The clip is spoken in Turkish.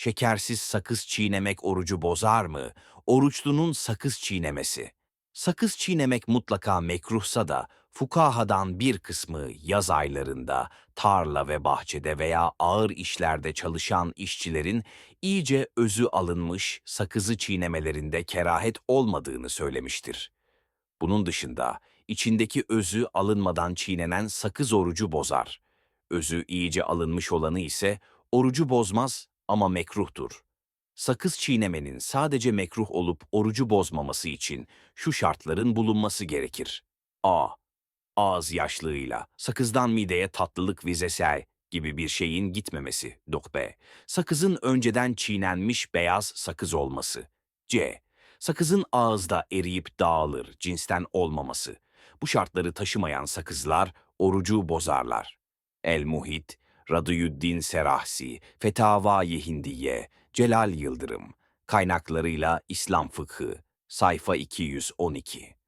şekersiz sakız çiğnemek orucu bozar mı? Oruçlunun sakız çiğnemesi. Sakız çiğnemek mutlaka mekruhsa da fukahadan bir kısmı yaz aylarında tarla ve bahçede veya ağır işlerde çalışan işçilerin iyice özü alınmış sakızı çiğnemelerinde kerahet olmadığını söylemiştir. Bunun dışında içindeki özü alınmadan çiğnenen sakız orucu bozar. Özü iyice alınmış olanı ise orucu bozmaz ama mekruhtur. Sakız çiğnemenin sadece mekruh olup orucu bozmaması için şu şartların bulunması gerekir. A. Ağız yaşlığıyla, sakızdan mideye tatlılık vizesel gibi bir şeyin gitmemesi. Dok B. Sakızın önceden çiğnenmiş beyaz sakız olması. C. Sakızın ağızda eriyip dağılır, cinsten olmaması. Bu şartları taşımayan sakızlar orucu bozarlar. El-Muhit, Radıyüddin Serahsi, Fetava-i Hindiye, Celal Yıldırım, kaynaklarıyla İslam Fıkhı, sayfa 212.